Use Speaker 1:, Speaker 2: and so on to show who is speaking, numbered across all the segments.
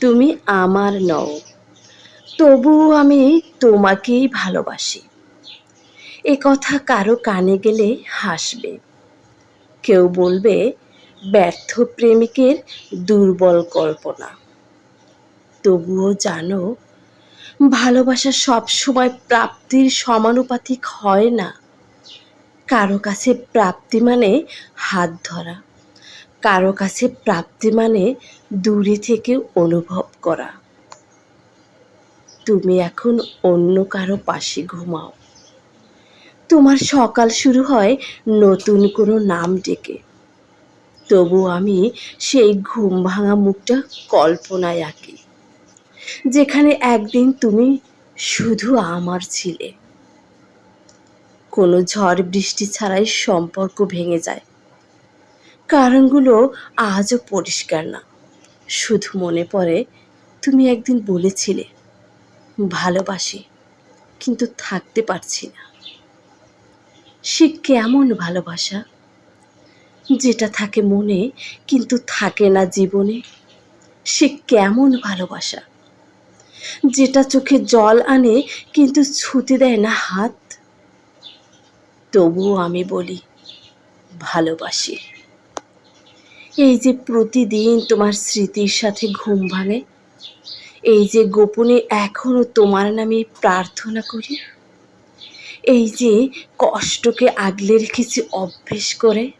Speaker 1: তুমি আমার নও। তবুও আমি তোমাকেই ভালোবাসি। এ কথা কারও কানে গেলে হাসবে। কেউ বলবে, ব্যর্থ প্রেমিকের দুর্বল কল্পনা। তবুও জানো, ভালোবাসা সবসময় প্রাপ্তির সমানুপাতিক হয় না। কারও কাছে প্রাপ্তি মানে হাত ধরা। কারও কাছে প্রাপ্তি মানে দূরে থেকে অনুভব করা। তুমি এখন অন্য কারও পাশে ঘুমাও। তোমার সকাল শুরু হয় নতুন কোনো নাম ডেকে। তবু আমি সেই ঘুম ভাঙা মুখটা কল্পনায় আঁকি, যেখানে একদিন তুমি শুধু আমার ছিলে। কোনো ঝড় বৃষ্টি ছাড়াই সম্পর্ক ভেঙে যায়। কারণগুলো আজও পরিষ্কার না। শুধু মনে পড়ে, তুমি একদিন বলেছিলে, ভালোবাসি, কিন্তু থাকতে পারছি না। সে কেমন ভালোবাসা? যেটা থাকে মনে, কিন্তু থাকে না জীবনে। সে কেমন ভালোবাসা? যেটা চোখে জল আনে, কিন্তু ছুতে দেয় না হাত। তবুও আমি বলি, ভালোবাসি। এই যে প্রতিদিন তোমার স্মৃতির সাথে ঘুম ভাঙে, এই যে গোপনে এখনও তোমার নামে প্রার্থনা করি, এই যে কষ্টকে আগলে রেখেছি অভ্যেস করে,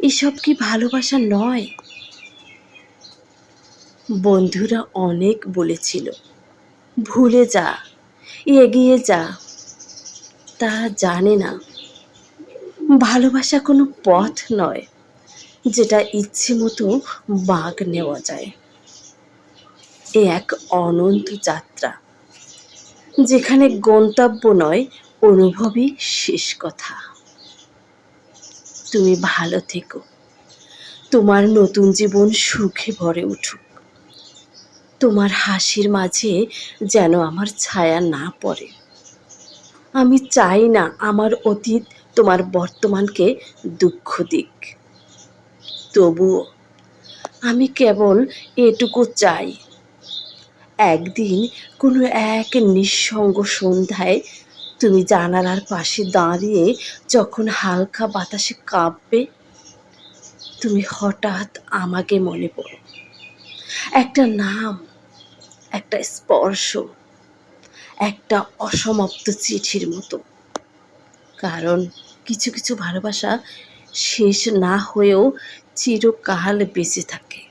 Speaker 1: এসব কি ভালোবাসা নয়? বন্ধুরা অনেক বলেছিল, ভুলে যা, এগিয়ে যা, তা জানে না। ভালোবাসা কোনো পথ নয়। যেটা ইচ্ছে মতো বাঘ নেওয়া যায়। এ এক অনন্ত যাত্রা, যেখানে গন্তব্য নয়, অনুভবই শেষ কথা। তুমি ভালো থেকো। তোমার নতুন জীবন সুখে ভরে উঠুক। তোমার হাসির মাঝে যেন আমার ছায়া না পড়ে। আমি চাই না আমার অতীত তোমার বর্তমানকে দুঃখ দিক। তবুও আমি কেবল এটুকু চাই। একদিন কোনো এক নিঃসঙ্গ সন্ধ্যায় তুমি জানালার পাশে দাঁড়িয়ে যখন হালকা বাতাসে কাঁপবে, তুমি হঠাৎ আমাকে মনে পড়ো। একটা নাম, একটা স্পর্শ, একটা অসমাপ্ত চিঠির মতো। কারণ কিছু কিছু ভালোবাসা শেষ না হয়েও চিরকাল বেঁচে থাকে।